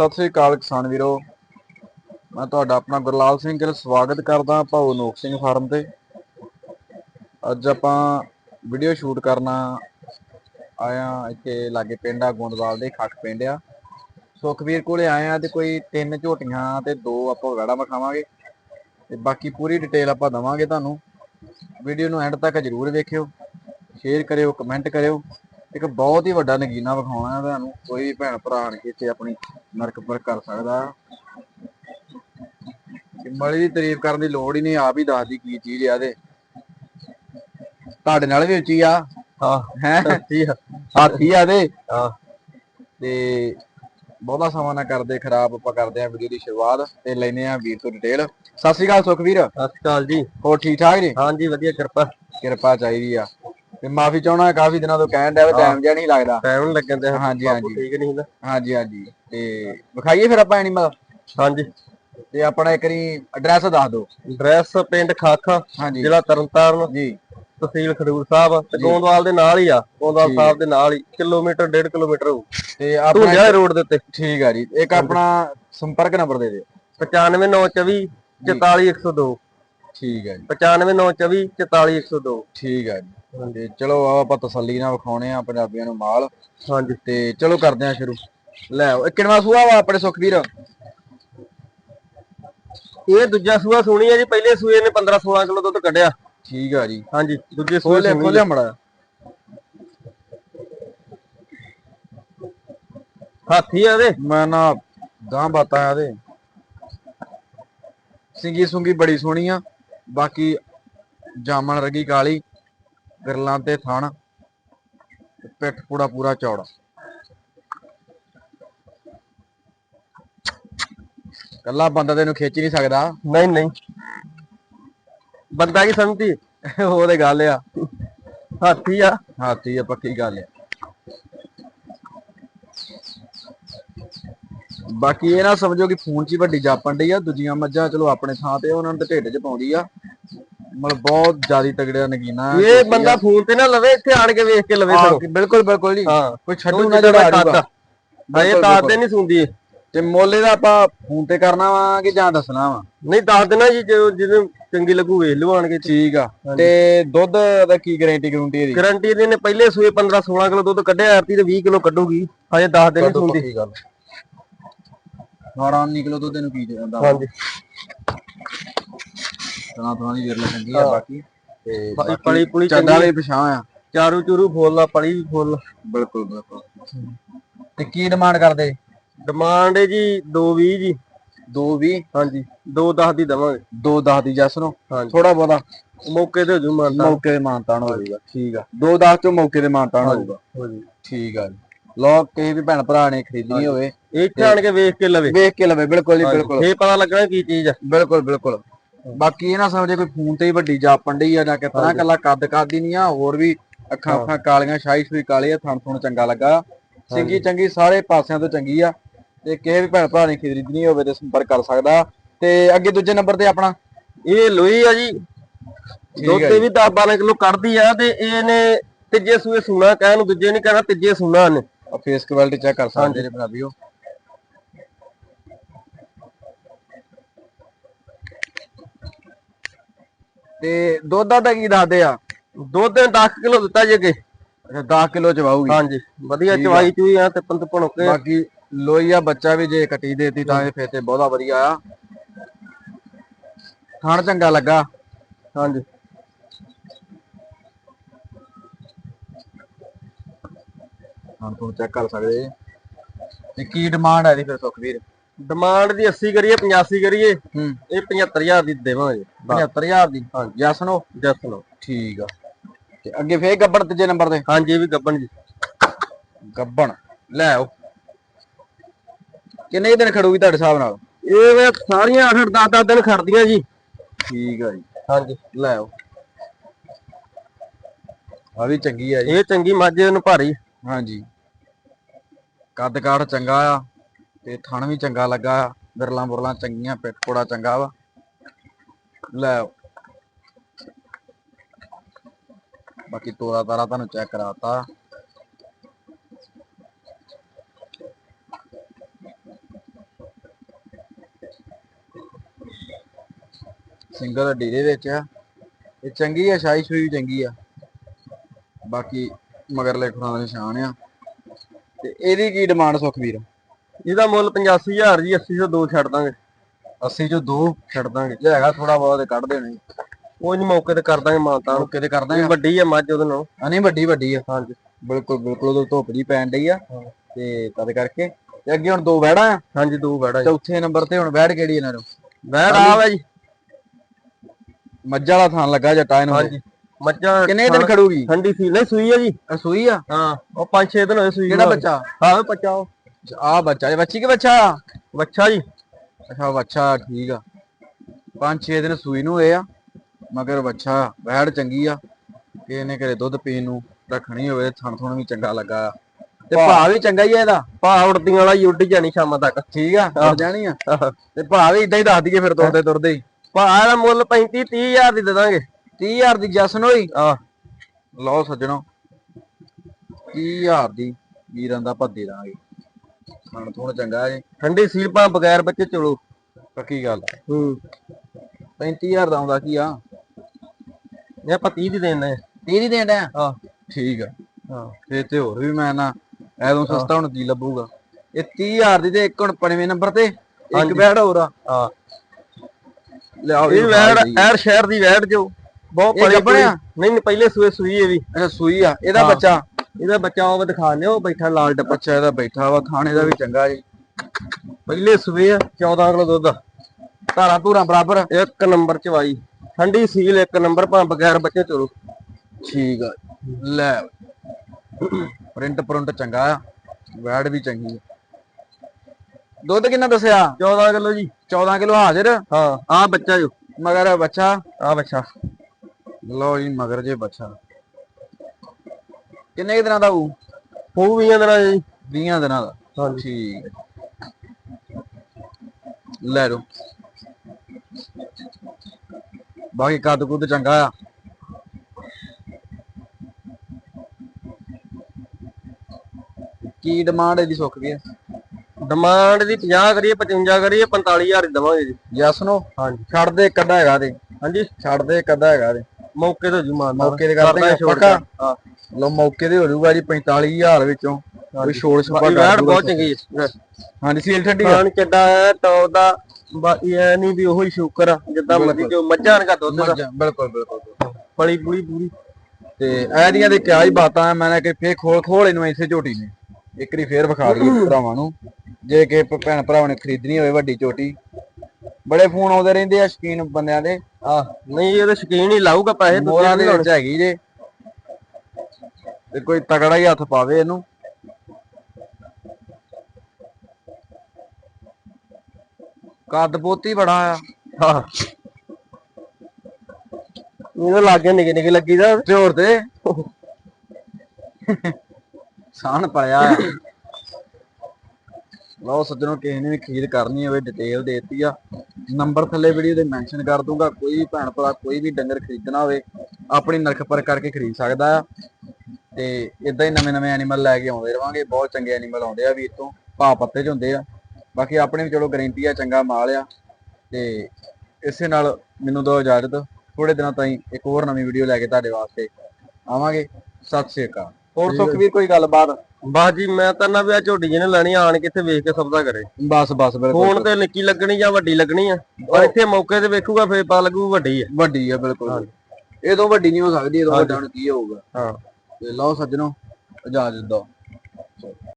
ਸਤਿ ਸ੍ਰੀ ਅਕਾਲ ਕਿਸਾਨ ਵੀਰੋ। ਮੈਂ ਤੁਹਾਡਾ ਆਪਣਾ ਗੁਰਲਾਲ ਸਿੰਘ ਗਿੱਲ ਸਵਾਗਤ ਕਰਦਾ ਭਾਊ ਨੋਕ ਸਿੰਘ ਫਾਰਮ ਤੇ। ਅੱਜ ਆਪਾਂ ਵੀਡੀਓ ਸ਼ੂਟ ਕਰਨਾ ਆਇਆ ਇੱਥੇ ਲਾਗੇ ਪਿੰਡ ਆ ਗੁੰਦਵਾਲ ਦੇ ਖੱਟ ਪਿੰਡ ਆ। ਸੁਖਵੀਰ ਕੋਲੇ ਆਇਆ ਆ ਤੇ ਕੋਈ ਤਿੰਨ ਝੋਟੀਆਂ ਤੇ ਦੋ ਆਪਾਂ ਵੜਾ ਵਿਖਾਵਾਂਗੇ। ਤੇ ਬਾਕੀ ਪੂਰੀ ਡਿਟੇਲ ਆਪਾਂ ਦਵਾਂਗੇ ਤੁਹਾਨੂੰ। ਵੀਡੀਓ ਨੂੰ ਐਂਡ ਤੱਕ ਜਰੂਰ ਵੇਖਿਓ ਸ਼ੇਅਰ ਕਰਿਓ ਕਮੈਂਟ ਕਰਿਓ। ਇੱਕ ਬਹੁਤ ਹੀ ਵੱਡਾ ਨਗੀਨਾ ਵਿਖਾਉਣਾ ਹੈ ਤੁਹਾਨੂੰ। ਕੋਈ ਵੀ ਭੈਣ ਭਰਾ ਆਣ ਕੇ ਇੱਥੇ ਆਪਣੀ ਨਰਕ ਪਰ ਕਰ ਸਕਦਾ। ਕਿ ਮਲੀ ਦੀ ਤਾਰੀਫ ਕਰਨ ਦੀ ਲੋੜ ਹੀ ਨਹੀਂ ਆਪ ਹੀ ਦੱਸਦੀ ਕੀ ਚੀਜ਼ ਆ ਇਹਦੇ ਤੁਹਾਡੇ ਨਾਲ ਵੀ ਉੱਚੀ ਆ। ਹਾਂ। ਹੈ? ਠੀਕ ਆ। ਹਾਥੀ ਆ ਇਹਦੇ ਹਾਂ। ਤੇ ਬਹੁਤਾ ਸਮਾਂ ਨਾ ਕਰਦੇ ਖਰਾਬ ਆਪਾਂ ਕਰਦੇ ਆ ਵੀਡੀਓ ਦੀ ਸ਼ੁਰੂਆਤ ਤੇ ਲੈਨੇ ਆ ਵੀਰ ਤੋਂ ਡਿਟੇਲ ਸਤਿ ਸ਼੍ਰੀ ਅਕਾਲ ਸੁਖਵੀਰ। ਸਤਿ ਸ਼੍ਰੀ ਅਕਾਲ ਜੀ। ਹੋਰ ਠੀਕ ਠਾਕ ਜੀ? ਹਾਂਜੀ ਵਧੀਆ ਕਿਰਪਾ। ਕਿਰਪਾ ਚਾਹੀਦੀ ਆ। ਤੇ ਮਾਫੀ ਚਾਹਣਾ ਕਾਫੀ ਦਿਨਾਂ ਤੋਂ ਕਹਿਣ ਡਿਆ ਟਾਈਮ ਜਿਹਾ ਨਹੀਂ ਲੱਗਦਾ। ਟਾਈਮ ਨੀ ਲੱਗਣ ਹਾਂਜੀ, ਹਾਂਜੀ। ਠੀਕ ਨਹੀਂ ਹੁੰਦਾ। ਹਾਂਜੀ ਹਾਂਜੀ। ਤੇ ਵਿਖਾਈਏ ਫਿਰ ਆਪਾਂ ਐਨੀਮਲ ਹਾਂਜੀ। ਤੇ ਆਪਣਾ ਇੱਕ ਵਾਰੀ ਐਡਰੈਸ ਦੱਸ ਦਿਓ। ਡਰੈਸ ਪਿੰਡ ਖਾਖਾ ਹਾਂਜੀ। ਜ਼ਿਲ੍ਹਾ ਤਰਨਤਾਰਨ। ਜੀ। ਤਹਿਸੀਲ ਖਡੂਰ ਸਾਹਿਬ। ਤੇ। ਗੋਂਦਵਾਲ ਦੇ ਨਾਲ ਹੀ ਆ। ਗੋਂਦਵਾਲ ਸਾਹਿਬ ਦੇ ਨਾਲ ਹੀ। ਕਿਲੋਮੀਟਰ 1.5 ਕਿਲੋਮੀਟਰ ਹੋਊ। ਤੇ ਆਪਣਾ ਜਿਹੜਾ ਰੋਡ ਦੇ ਉੱਤੇ। ਠੀਕ ਆ ਜੀ। ਇੱਕ ਆਪਣਾ ਸੰਪਰਕ ਨੰਬਰ ਦੇ ਦਿਓ। 95924 44102 ਠੀਕ ਆ ਜੀ। 95924 44102 ਠੀਕ ਆ ਜੀ। ਤੇ ਚਲੋ ਆਓ ਆਪਾਂ ਤਸੱਲੀ ਨਾਲ ਵਿਖਾਉਣੇ ਆ ਪੰਜਾਬੀਆਂ ਨੂੰ ਮਾਲ। ਹਾਂਜੀ। ਤੇ ਚਲੋ ਕਰਦੇ ਆ ਸ਼ੁਰੂ। ਲੈ ਆਓ ਇਹ ਕਿੰਨਵਾ ਸੂਆ ਵਾ ਆਪਣੇ ਸੁਖਵੀਰ? ਇਹ ਦੂਜਾ ਸੂਆ ਸੁਣੀ ਹੈ ਜੀ ਪਹਿਲੇ ਸੂਏ ਨੇ 15 16 ਕਿਲੋ ਦੁੱਧ ਕੱਢਿਆ। ਠੀਕ ਆ ਜੀ। ਹਾਂਜੀ ਦੂਜੇ ਸੂਏ ਖੋਲੇ ਸੂਣੀ ਖੋਲੇ ਮੜਾ ਹਾਥੀ ਆ ਇਹਦੇ। ਮੈਂ ਨਾ ਗਾਂ ਬਾਤਾਂ ਆ ਦੇ ਸਿੰਗੀ ਸੁੰਗੀ ਬੜੀ ਸੋਹਣੀ ਆ ਬਾਕੀ ਜਾਮਣ ਰਗੀ ਕਾਲੀ। ਗਰਲਾਂ ਤੇ ਥਣ ਪਿੱਠ ਪੂੜਾ ਪੂਰਾ ਚੌੜਾ। ਕੱਲਾ ਬੰਦਾ ਤੈਨੂੰ ਖਿੱਚ ਨਹੀਂ ਸਕਦਾ। ਨਹੀਂ ਨਹੀਂ। ਬੰਦਾ ਕੀ ਸਮਝਦੀ? ਉਹ ਤੇ ਗੱਲ ਆ। ਹਾਥੀ ਆ। ਹਾਥੀ ਆ ਪੱਕੀ ਗੱਲ ਆ। ਬਾਕੀ ਇਹ ਨਾ ਸਮਝੋ ਕਿ ਫੋਨ 'ਚ ਹੀ ਵੱਡੀ ਜਾਪਣ ਡਈ ਆ ਦੂਜੀਆਂ ਮੱਝਾਂ ਚਲੋ ਆਪਣੇ ਥਾਂ ਤੇ ਆ, ਉਹਨਾਂ ਨੂੰ ਤੇ ਢਿੱਡ 'ਚ ਪਾਉਂਦੀ ਆ। ਮਤਲਬ ਬਹੁਤ ਜ਼ਿਆਦੀ ਤਗੜਿਆ ਨਗੀਨਾ। ਇਹ ਬੰਦਾ ਫੋਨ ਤੇ ਨਾ ਲਵੇ ਇੱਥੇ ਆਣ ਕੇ ਵੇਖ ਕੇ ਲਵੇ ਹਾਂ, ਬਿਲਕੁਲ ਬਿਲਕੁਲ ਜੀ। ਹਾਂ ਕੋਈ ਛੱਡੂ ਨਾ ਜਿਹੜਾ ਜਿਹੜਾ ਆ ਕੱਦ ਜਾਊਗਾ ਆ। ਇਹ ਤਾਂ ਤੇ ਨਹੀਂ ਸੁਣਦੀ ਇਹ। ਤੇ ਮੋਲੇ ਦਾ ਆਪਾਂ ਫੋਨ ਤੇ ਕਰਨਾ ਵਾ ਕਿ ਜਾਂ ਦੱਸਣਾ ਵਾ? ਨਹੀਂ ਦੱਸ ਦੇਣਾ ਜੀ ਜਦੋਂ ਜਿਹਨੂੰ ਚੰਗੀ ਲੱਗੂ ਵੇਖ ਲਓ ਆਣ ਕੇ। ਠੀਕ ਆ। ਤੇ ਦੁੱਧ ਦਾ ਕੀ ਗਾਰੰਟੀ ਗਰੰਟੀ ਇਹਦੀ? ਗਰੰਟੀ ਦੇ ਨੇ ਪਹਿਲੇ ਸੂਏ 15 16 ਕਿਲੋ ਦੁੱਧ ਕੱਢਿਆ ਆਰਤੀ ਤੇ 20 ਕਿਲੋ ਕੱਢੂਗੀ। ਹਜੇ 10 ਦਿਨ ਨਹੀਂ ਕਦੋਂ ਸੁਣਦੀ ਪੱਕੀ ਗੱਲ। 18 ਨਿਕਲੋ ਦੁੱਧ ਇਹਨੂੰ ਕੀ ਜਾਂਦਾ ਹਾਂਜੀ। ਤਨਾ ਤਨਾ ਦੀ ਵਿਰਲਾ ਚੰਗੀ ਆ ਬਾਕੀ। ਤੇ ਬਾਕੀ ਪਲੀ ਪੁਲੀ ਚੰਗਾ ਵੀ ਪਛਾਂ ਆ। ਚਾਰੂ ਚੂਰੂ ਫੁੱਲ ਆ ਪਲੀ ਵੀ ਫੁੱਲ। ਬਿਲਕੁਲ ਬਿਲਕੁਲ। ਤੇ ਕੀ ਡਿਮਾਂਡ ਕਰਦੇ? ਡਿਮਾਂਡ ਹੈ ਜੀ 220 ਜੀ। 220 ਹਾਂਜੀ 210 ਦੀ ਦਵਾਂਗੇ। 210 ਦੀ ਜਸ ਨੂੰ? ਹਾਂਜੀ। ਥੋੜਾ ਬਹੁਤਾ। ਮੌਕੇ ਤੇ ਹੋ ਜੂ ਮਾਨਤਾ ਮੌਕੇ ਦੇ ਮਾਨਤਾਨ ਹੋ ਜਾਊਗਾ ਠੀਕ ਆ। 210 ਚੋਂ ਮੌਕੇ ਦੇ ਮਾਨਤਾਨ ਹੋਊਗਾ ਹੋ ਜੀ ਠੀਕ ਆ ਜੀ। ਲੋ ਕਿਸੇ ਵੀ ਭੈਣ ਭਰਾ ਨੇ ਖਰੀਦਣੀ ਹੋਵੇ ਇੱਥੇ ਆਣ ਕੇ ਵੇਖ ਕੇ ਲਵੇ। ਵੇਖ ਕੇ ਲਵੇ ਬਿਲਕੁਲ ਜੀ ਬਿਲਕੁਲ। ਇਹ ਪਤਾ ਲੱਗਣਾ ਕੀ ਚੀਜ਼ ਆ। ਬਿਲਕੁਲ ਬਿਲਕੁਲ। ਬਾਕੀ ਇਹ ਨਾ ਸਮਝੇ ਕੋਈ ਫੋਨ ਤੇ ਹੀ ਵੱਡੀ ਜਾਪਣ ਡਈ ਆ ਜਾਂ ਕਿਤਨਾ ਕੱਲਾ ਕੱਦ ਕਾਦੀ ਨਹੀਂ ਆ ਹੋਰ ਵੀ ਅੱਖਾਂ ਅੱਖਾਂ ਕਾਲੀਆਂ ਸ਼ਾਹੀ ਸ਼ੂਈ ਕਾਲੀ ਆ ਥਣ ਥਣ ਚੰਗਾ ਲੱਗਾ ਸਿੰਗੀ ਚੰਗੀ ਸਾਰੇ ਪਾਸਿਆਂ ਤੋਂ ਚੰਗੀ ਆ ਤੇ ਕਿਸੇ ਵੀ ਭੈਣ ਭਰਾ ਨੇ ਖਰੀਦਣੀ ਹੋਵੇ ਤੇ ਸੰਪਰਕ ਕਰ ਸਕਦਾ। ਤੇ ਅੱਗੇ ਦੂਜੇ ਨੰਬਰ ਤੇ ਆਪਣਾ ਇਹ ਲੋਈ ਆ ਜੀ। ਦੁੱਧ ਤੇ ਵੀ 10 12 ਕਿਲੋ ਕੱਢਦੀ ਆ ਤੇ ਇਹਨੇ ਤੀਜੇ ਸੂਏ ਸੂਣਾ ਕਹਿਣ ਦੂਜੇ ਨਹੀਂ ਕਹਿਣਾ ਤੀਜੇ ਸੂਣਾ ਨੇ। ਫੇਸ ਕੁਆਲਿਟੀ ਚੈੱਕ ਕਰ ਸਕਦੇ ਜੇ ਪੰਜਾਬੀਓ ਤੇ ਦੁੱਧ ਦਾ ਕੀ ਦੱਸਦੇ ਆ? ਦੁੱਧ ਨੇ 10 ਕਿਲੋ ਦਿੱਤਾ ਜੇ ਕੇ ਅੱਛਾ 10 ਕਿਲੋ ਚਵਾਊਗੀ। ਹਾਂਜੀ। ਵਧੀਆ ਚਵਾਈ ਚੂਈ ਆ ਤੇ ਪੰਤ ਭਣੋਕੇ। ਬਾਕੀ ਲੋਈਆ ਬੱਚਾ ਵੀ ਜੇ ਕੱਟੀ ਦੇਤੀ ਤਾਂ ਇਹ ਫੇਰ ਤੇ ਬਹੁਤਾ ਵਧੀਆ ਆ। ਖਾਣ ਚੰਗਾ ਲੱਗਾ। ਹਾਂਜੀ। ਹਾਂ ਤੁਸੀਂ ਚੈੱਕ ਕਰ ਸਕਦੇ। ਜੇ। ਤੇ ਕੀ ਡਿਮਾਂਡ ਹੈ ਦੀ ਫਿਰ ਸੁਖਵੀਰ ਡਿਮਾਂਡ ਦੀ 80 ਕਰੀਏ 85 ਕਰੀਏ ਹੂੰ। ਇਹ 75000 ਦੀ ਦੇਵਾਂਗੇ 75000 ਦੀ। ਜਸ ਨੋ ਜਸ ਲਓ। ਠੀਕ ਆ। ਤੇ ਅੱਗੇ ਫੇਰ ਗੱਬਣ ਤੀਜੇ ਨੰਬਰ ਤੇ? ਹਾਂਜੀ ਵੀ ਗੱਬਣ ਜੀ। ਗੱਬਣ। ਲੈ ਆਓ। ਕਿੰਨੇ ਦਿਨ ਖੜੂਗੀ ਤੁਹਾਡੇ ਹਿਸਾਬ ਨਾਲ? ਇਹ ਵੇ ਸਾਰੀਆਂ 8 10 10 ਦਿਨ ਖੜਦੀਆਂ ਜੀ। ਠੀਕ ਆ ਜੀ। ਹਾਂਜੀ। ਲੈ ਆਓ। ਆ ਵੀ ਚੰਗੀ ਆ ਜੀ। ਇਹ ਚੰਗੀ ਮੱਝ ਨੂੰ ਭਾਰੀ। ਹਾਂਜੀ। ਕੱਦ ਕਾਠ ਚੰਗਾ ਆ। ਤੇ ਥਣ ਵੀ ਚੰਗਾ ਲੱਗਾ ਬਿਰਲਾ ਬੁਰਲਾ ਚੰਗੀਆਂ, ਪਿੱਠ ਕੋੜਾ ਚੰਗਾ ਵਾ। ਲੈ ਬਾਕੀ ਤੋਰਾ ਤਾਰਾ ਤੁਹਾਨੂੰ ਚੈੱਕ ਕਰਾਤਾ। ਸਿੰਗਲ ਹੱਡੀ ਵਿੱਚ ਆ। ਇਹ ਚੰਗੀ ਆ ਸ਼ਾਈ ਸ਼ੂਈ ਚੰਗੀ ਆ। ਬਾਕੀ ਮਗਰਲੇ ਖੁਰਾਂ ਦਾ ਨਿਸ਼ਾਨ ਆ। ਤੇ ਇਹਦੀ ਕੀ ਡਿਮਾਂਡ ਸੁਖਵੀਰ ਇਹਦਾ ਮੁੱਲ 85000 ਜੀ 80 ਤੋਂ ਦੋ ਛੱਡ ਦਾਂਗੇ। 80 ਚੋਂ ਦੋ ਛੱਡ ਦਾਂਗੇ। ਜੇ ਹੈਗਾ ਥੋੜਾ ਬਹੁਤ ਕੱਢ ਦੇਣਾ ਉਹ ਨਹੀਂ ਮੌਕੇ ਤੇ ਕਰ ਦਾਂਗੇ ਮਾਨਤਾ ਨੂੰ ਕਿਤੇ ਕਰ ਦਾਂਗੇ। ਵੱਡੀ ਆ ਮੱਝ ਉਹਦੇ ਨਾਲ। ਆ ਨਹੀਂ ਵੱਡੀ ਵੱਡੀ ਆ। ਹਾਂਜੀ। ਬਿਲਕੁਲ ਬਿਲਕੁਲ ਉਦੋਂ ਧੁੱਪ ਜੀ ਪੈਣ ਡਈ ਆ। ਤੇ ਤਦ ਕਰਕੇ ਤੇ ਅੱਗੇ ਹੁਣ ਦੋ ਵਹਿੜਾਂ ਆ। ਹਾਂਜੀ ਦੋ ਜੀ। ਚੌਥੇ ਨੰਬਰ ਤੇ ਹੁਣ ਵਹਿੜ ਕਿਹੜੀ ਇਹਨਾਂ ਨੂੰ? ਬੈੜ ਆ ਵਾ ਜੀ। ਮੱਝਾਂ ਵਾਲਾ ਥਾਂ ਲੱਗਾ ਜੱਟਾ ਇਹਨੂੰ। ਹਾਂਜੀ। ਮੱਝਾਂ ਕਿੰਨੇ ਦਿਨ ਖੜੂਗੀ? ਠੰਡੀ ਸੀ। ਨਹੀਂ ਸੂਈ ਆ ਜੀ। ਸੂਈ ਆ? ਹਾਂ ਉਹ 5-6 ਦਿਨ ਹੋਏ ਸੂਈ ਕਿਹੜਾ। ਬੱਚਾ? ਹਾਂ ਉਹ ਬੱਚਾ ਉਹ। ਆ ਬੱਚਾ ਇਹ ਬੱਚੀ ਕਿ ਬੱਚਾ? ਬੱਚਾ ਜੀ। ਅੱਛਾ ਬੱਚਾ ਠੀਕ ਆ। ਪੰਜ ਛੇ ਦਿਨ ਸੂਈ ਨੂੰ ਹੋਏ ਆ ਮਗਰ ਬੱਚਾ ਵਹਿੜ ਚੰਗੀ ਆ ਕਿ ਇਹਨੇ ਘਰੇ ਦੁੱਧ ਪੀਣ ਨੂੰ ਰੱਖਣੀ ਹੋਵੇ ਥਣ ਥਣ ਵੀ ਚੰਗਾ ਲੱਗਾ ਆ। ਤੇ ਭਾਅ ਵੀ ਚੰਗਾ ਹੀ ਆ ਇਹਦਾ। ਭਾ ਉੜਦੀਆਂ ਵਾਲਾ ਹੀ ਉੱਡ ਜਾਣੀ ਸ਼ਾਮਾਂ ਤੱਕ। ਠੀਕ ਆ ਉੱਡ ਜਾਣੀ ਆ। ਤੇ ਭਾਅ ਵੀ ਇਦਾਂ ਹੀ ਦੱਸ ਦਈਏ ਫਿਰ ਤੁਰਦੇ ਤੁਰਦੇ ਹੀ। ਭਾ ਦਾ ਮੁੱਲ 35 30000 ਦੀ ਦੇ ਦਾਂਗੇ। 30000 ਦੀ ਜਸਨ ਹੋਈ? ਆ ਲਓ ਸੱਜਣੋ 30000 ਦੀ ਵੀਰਾਂ ਦਾ ਭੱਦੇ ਦਾਂਗੇ ਥਣ ਥਣ ਚੰਗਾ ਜੀ। ਠੰਡੀ ਸੀਲ ਭਾ ਬਗੈਰ ਬੱਚੇ ਚਲੋ ਪੱਕੀ ਗੱਲ। ਹੂੰ। 35000 ਦਾ ਆਉਂਦਾ ਕੀ ਆ? ਇਹ ਆਪਾਂ 30 ਦੀ ਦੇਣਾ 30 ਦੀ ਦੇਣ ਹਾਂ ਠੀਕ ਆ। ਹਾਂ। ਫੇਰ ਤੇ ਹੋਰ ਵੀ ਮੈਂ ਨਾ ਐਦੋਂ ਸਸਤਾ ਹੁਣ ਕੀ ਲੱਭੂਗਾ? ਇਹ 30000 ਦੀ ਤੇ ਇੱਕ ਹੁਣ ਪੰਜਵੇਂ ਨੰਬਰ ਤੇ ਇੱਕ। ਬੈਡ ਹੋਰ ਆ। ਹਾਂ। ਲਿਆਓ ਇਹ ਵੈੜ ਐਰ ਸ਼ਹਿਰ ਦੀ ਵੈੜ ਜੋ। ਬਹੁਤ ਇਹ ਪਲੀ ਗੱਭਣ ਆ? ਨਹੀਂ ਪਹਿਲੇ ਸੂਏ ਸੂਈ ਇਹ ਵੀ। ਅੱਛਾ ਸੂਈ ਆ। ਇਹਦਾ। ਬੱਚਾ। ਇਹਦਾ ਬੱਚਾ ਉਹ ਦਿਖਾਣੇ ਉਹ ਬੈਠਾ ਲਾਲ ਡੱਬਾ ਬੱਚਾ ਇਹਦਾ ਬੈਠਾ ਵਾ ਖਾਣੇ ਦਾ ਵੀ ਚੰਗਾ ਜੀ। ਪਹਿਲੇ ਆ 14 ਕਿਲੋ ਦੁੱਧ। ਧਾਰਾਂ ਧੂਰਾਂ ਬਰਾਬਰ ਇੱਕ ਨੰਬਰ ਚਵਾਈ ਠੰਡੀ ਸੀਲ ਇੱਕ ਨੰਬਰ ਭਾ ਬਗੈਰ ਬੱਚੇ ਚਲੋ ਠੀਕ ਆ ਲੈ ਪ੍ਰਿੰਟ ਪ੍ਰਿੰਟ ਚੰਗਾ ਆ ਵੈੜ ਵੀ ਚੰਗੀ ਆ। ਦੁੱਧ ਕਿੰਨਾ ਦੱਸਿਆ? 14 ਕਿਲੋ ਜੀ। 14 ਕਿਲੋ ਹਾਜ਼ਰ? ਹਾਂ। ਆ ਬੱਚਾ ਜੋ। ਮਗਰ ਬੱਚਾ। ਆ ਬੱਚਾ। ਲਓ ਜੀ ਮਗਰ ਜੇ ਬੱਚਾ। ਕਿੰਨੇ ਕੁ ਦਿਨਾਂ ਦਾ ਹੋਊ? ਉਹ ਵੀ ਅੰਦਰ ਜੀ। 20 ਦਿਨਾਂ ਦਾ। ਹਾਂਜੀ। ਠੀਕ। ਹੈ। ਲੈ ਲਓ। ਬਾਕੀ ਕੱਦ ਕੁੱਦ ਚੰਗਾ ਆ। ਕੀ ਡਿਮਾਂਡ ਇਹਦੀ ਸੁੱਕ ਗਈ ਡਿਮਾਂਡ ਦੀ 50 ਕਰੀਏ 55 ਕਰੀਏ 45000 ਦੀ ਦਵਾਂਗੇ ਜੀ। Yes no? ਹਾਂਜੀ। ਛੱਡ ਦੇ ਅੱਧਾ ਹੈਗਾ ਤੇ। ਹਾਂਜੀ। ਛੱਡ ਦੇ ਅੱਧਾ ਹੈਗਾ ਤੇ। ਮੌਕੇ ਤੋਂ ਜੁਮਾਨ ਮੌਕੇ ਤੇ ਕਰ ਦਾਂਗੇ ਪੱਕਾ? ਹਾਂ। ਲੋ ਮੌਕੇ ਤੇ ਹੋ ਜਾਊਗਾ ਜੀ 45000 ਵਿੱਚੋਂ। ਕੋਈ ਛੋੜ ਛਪਾ ਕਰ ਬਹੁਤ ਚੰਗੀ ਹੈ। ਹਾਂਜੀ ਸੀਲ ਠੰਡੀ ਖਾਣ ਕਿੱਡਾ ਹੈ ਟੌਪ ਦਾ ਬਾਕੀ ਐ ਨਹੀਂ ਵੀ ਉਹੀ ਸ਼ੂਕਰ ਆ ਜਿੱਦਾਂ ਮਰਜ਼ੀ ਜੋ ਮੱਝਾਂ ਦਾ ਦੁੱਧ ਦਾ। ਬਿਲਕੁਲ ਬਿਲਕੁਲ। ਪਲੀ ਪੂਰੀ ਪੂਰੀ। ਤੇ ਇਹਦੀਆਂ ਦੇ ਕਿਆ ਹੀ ਬਾਤਾਂ ਆ, ਮੈਂ ਕਿ ਫੇਰ ਖੋਲ ਖੋਲ ਇਹਨੂੰ ਇਸੇ ਝੋਟੀ ਨੇ। ਇੱਕ ਵਾਰੀ ਫੇਰ ਵਿਖਾ ਦਈਏ ਭਰਾਵਾਂ ਨੂੰ। ਜੇ ਕਿ ਭੈਣ ਭਰਾਵਾਂ ਨੇ ਖਰੀਦਣੀ ਹੋਵੇ ਵੱਡੀ ਝੋਟੀ। ਬੜੇ ਫੋਨ ਆਉਂਦੇ ਰਹਿੰਦੇ ਆ ਸ਼ਕੀਨ ਬੰਦਿਆਂ ਦੇ। ਆ ਨਹੀਂ ਇਹ ਤਾਂ ਸ਼ਕੀਨ ਹੀ ਲਾਊਗਾ ਪੈਸੇ ਮੋਹਰਾਂ ਦੇ ਤੁਸੀਂ ਵਿੱਚ ਹੈਗੀ ਜੇ। ਤੇ ਕੋਈ ਤਗੜਾ ਹੀ ਹੱਥ ਪਾਵੇ ਇਹਨੂੰ। ਕੱਦ ਪੋਤੀ ਬੜਾ ਆ। ਹਾਂ ਇਹਦੇ ਲਾਗੇ ਨਿੱਕੇ ਨਿੱਕੇ ਲੱਗੀ ਦਾ। ਤੇ ਹੋਰ ਤੇ ਸਾਨ ਪਾਇਆ। ਲਓ ਸੱਜਣੋ ਕਿਸੇ ਨੇ ਵੀ ਖਰੀਦ ਕਰਨੀ ਹੋਵੇ ਡਿਟੇਲ ਦੇਤੀ ਆ। ਨੰਬਰ ਥੱਲੇ ਵੀਡੀਓ ਦੇ ਮੈਂਸ਼ਨ ਕਰ ਦੂੰਗਾ। ਕੋਈ ਵੀ ਭੈਣ ਭਰਾ ਕੋਈ ਵੀ ਡੰਗਰ ਖਰੀਦਣਾ ਹੋਵੇ ਆਪਣੀ ਨਰਖ ਪਰ ਕਰਕੇ ਖਰੀਦ ਸਕਦਾ ਆ। ਤੇ ਇਦਾਂ ਹੀ ਨਵੇਂ ਨਵੇਂ ਐਨੀਮਲ ਲੈ ਕੇ ਆਉਂਦੇ ਰਵਾਂਗੇ ਬਹੁਤ ਚੰਗੇ ਐਨੀਮਲ ਆਉਂਦੇ ਆ ਵੀ ਇਤੋਂ ਭਾਅ ਪੱਤੇ ਚ ਹੁੰਦੇ ਆ। ਬਾਕੀ ਆਪਣੇ ਵੀ ਚਲੋ ਗਾਰੰਟੀ ਆ ਚੰਗਾ ਮਾਲ ਆ। ਤੇ ਇਸੇ ਨਾਲ ਮੈਨੂੰ ਦਿਓ ਇਜਾਜ਼ਤ ਥੋੜੇ ਦਿਨਾਂ ਤਾਈਂ ਇੱਕ ਹੋਰ ਨਵੀਂ ਵੀਡੀਓ ਲੈ ਕੇ ਤੁਹਾਡੇ ਵਾਸਤੇ ਆਵਾਂਗੇ। ਸਤਿ ਸ਼੍ਰੀ ਅਕਾਲ। ਹੋਰ ਸੁਖਵੀਰ ਕੋਈ ਗੱਲਬਾਤ? ਬਸ ਜੀ ਮੈਂ ਤਾਂ ਨਾ ਵੀ ਆ ਝੋਟੀ ਜਿਹਨੇ ਲੈਣੀ ਆਣ ਕੇ ਇੱਥੇ ਵੇਖ ਕੇ ਸਬਦਾ ਕਰੇ। ਬਸ ਬਸ ਬਿਲਕੁਲ ਫੋਨ ਤੇ ਨਿੱਕੀ ਲੱਗਣੀ ਜਾਂ ਵੱਡੀ ਲੱਗਣੀ ਆ ਪਰ ਇੱਥੇ ਮੌਕੇ ਤੇ ਵੇਖੂਗਾ ਫੇਰ ਪਤਾ ਲੱਗੂ ਵੱਡੀ ਆ। ਵੱਡੀ ਆ ਬਿਲਕੁਲ। ਇਹ ਤੋਂ ਵੱਡੀ ਨਹੀਂ ਹੋ ਸਕਦੀ ਇਹ ਤੋਂ ਵੱਡਾ ਹੁਣ ਕੀ ਹੋਊਗਾ। ਹਾਂ। ਤੇ ਲਓ ਸੱਜਣੋ ਇਜਾਜ਼ਤ ਦਿਓ।